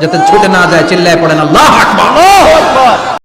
যাতে ছুটে না যায় চিল্লায় পড়েন আল্লাহ আকবার।